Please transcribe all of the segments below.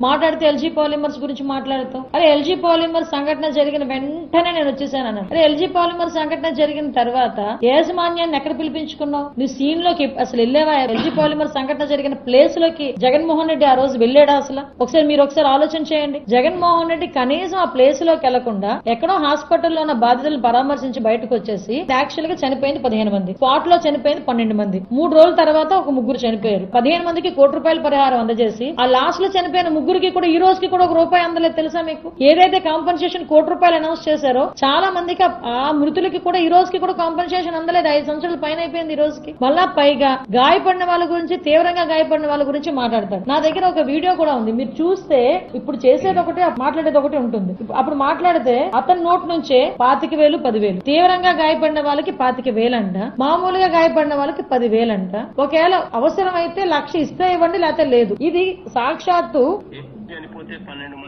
మాట్లాడితే LG polymers గురించి మాట్లాడుతాం అరే ఎల్జీ పాలిమర్ సంఘటన జరిగిన వెంటనే నేను వచ్చేసాను అన్నాను. అరే ఎల్జీ పాలిమర్ సంఘటన జరిగిన తర్వాత యాజమాన్యాన్ని ఎక్కడ పిలిపించుకున్నావు? నువ్వు సీన్లోకి అసలు వెళ్ళేవా? ఎల్జీ పాలిమర్ సంఘటన జరిగిన ప్లేస్లోకి జగన్మోహన్ రెడ్డి ఆ రోజు వెళ్ళాడా అసలు? ఒకసారి మీరు ఒకసారి ఆలోచన చేయండి. జగన్మోహన్ రెడ్డి కనీసం ఆ ప్లేస్లోకి వెళ్ళకుండా ఎక్కడో హాస్పిటల్లో ఉన్న బాధితులను పరామర్శించి బయటకు వచ్చేసి యాక్చువల్గా చనిపోయింది పదిహేను మంది. స్పాట్లో చనిపోయింది పన్నెండు మంది. మూడు రోజుల తర్వాత ఒక ముగ్గురు చనిపోయారు. పదిహేను మందికి కోటి రూపాయల పరిహారం అందజేసి ఆ లాస్ట్లో చనిపోయిన ముగ్గురికి కూడా ఈ రోజుకి కూడా ఒక రూపాయి అందలేదు తెలుసా మీకు? ఏదైతే కాంపన్సేషన్ కోటి రూపాయలు అనౌన్స్ చేశారో చాలా మందికి ఆ- మృతులకి కూడా ఈ రోజుకి కూడా కాంపన్సేషన్ అందలేదు. ఐదు సంవత్సరాల పైన అయిపోయింది ఈ రోజుకి. మళ్ళా పైగా గాయపడిన వాళ్ళ గురించి తీవ్రంగా గాయపడిన వాళ్ళ గురించి మాట్లాడతాడు నా దగ్గర ఒక వీడియో కూడా ఉంది. మీరు చూస్తే ఇప్పుడు చేసేది ఒకటి మాట్లాడేది ఒకటి ఉంటుంది. అప్పుడు మాట్లాడితే అతని నోట్ నుంచే పాతిక వేలు పదివేలు. తీవ్రంగా గాయపడిన వాళ్ళకి పాతిక వేలంట. మామూలుగా గాయపడిన వాళ్ళకి పది వేలంట ఒకవేళ అవసరం అయితే లక్ష ఇస్తే ఇవ్వండి లేకపోతే లేదు. ఇది సాక్షాత్తు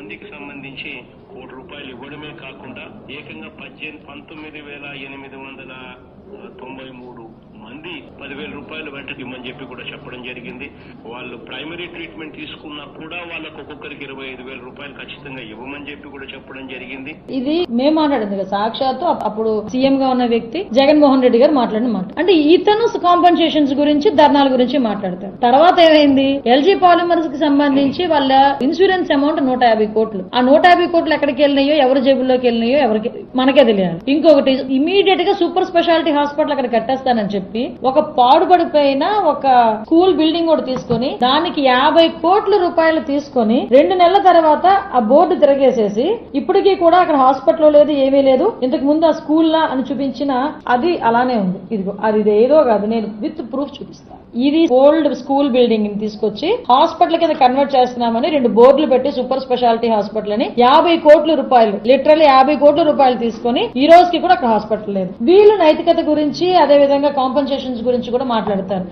మందికి సంబంధించి కోటి రూపాయలు ఇవ్వడమే కాకుండా ఏకంగా పద్దెనిమిది పంతొమ్మిది వేల ఎనిమిది వందల తొంభై మూడు మంది పదివేల రూపాయలు వెంటకి ఇమ్మని చెప్పి కూడా చెప్పడం జరిగింది. వాళ్ళు ప్రైమరీ ట్రీట్మెంట్ తీసుకున్నా కూడా వాళ్ళకు ఒక్కొక్కరికి ఇరవై ఐదు వేల రూపాయలు ఖచ్చితంగా ఇవ్వమని చెప్పి కూడా చెప్పడం జరిగింది. ఇది మేము మాట్లాడింది కదా సాక్షాత్తు అప్పుడు సీఎం గా ఉన్న వ్యక్తి జగన్మోహన్ రెడ్డి గారు మాట్లాడిన మాట. అంటే ఇతను కాంపెన్సేషన్స్ గురించి ధర్నాల గురించి మాట్లాడతారు. తర్వాత ఏమైంది? ఎల్జీ పాలిమర్స్కి సంబంధించి వాళ్ళ ఇన్సూరెన్స్ అమౌంట్ నూట యాభై కోట్లు. ఆ నూట యాభై కోట్లు ఎక్కడికి వెళ్ళినాయో ఎవరి జేబుల్లోకి వెళ్ళినాయో ఎవరికి మనకే తెలియాలి ఇంకొకటి ఇమీడియట్గా సూపర్ స్పెషాలిటీ హాస్పిటల్ అక్కడ కట్టేస్తానని చెప్పి ఒక పాడుపడిపోయిన ఒక స్కూల్ బిల్డింగ్ కూడా తీసుకొని దానికి యాభై కోట్ల రూపాయలు తీసుకొని రెండు నెలల తర్వాత ఆ బోర్డు తిరగేసేసి ఇప్పటికీ కూడా అక్కడ హాస్పిటల్ లేదు ఏమీ లేదు. ఇంతకు ముందు ఆ స్కూల్ లా అని చూపించిన అది అలానే ఉంది. ఇదిగో అది ఇది ఏదో కాదు. నేను విత్ ప్రూఫ్ చూపిస్తాను ఇది ఓల్డ్ స్కూల్ బిల్డింగ్ని తీసుకొచ్చి హాస్పిటల్ కింద కన్వర్ట్ చేస్తున్నామని రెండు బోర్డులు పెట్టి సూపర్ స్పెషాలిటీ హాస్పిటల్ అని యాభై కోట్ల రూపాయలు లిటరల్లీ యాభై కోట్ల రూపాయలు తీసుకొని ఈ రోజుకి కూడా అక్కడ హాస్పిటల్ లేదు. వీళ్ళు నైతికత గురించి అదే విధంగా కాంపెన్సేషన్స్ గురించి కూడా మాట్లాడతారు.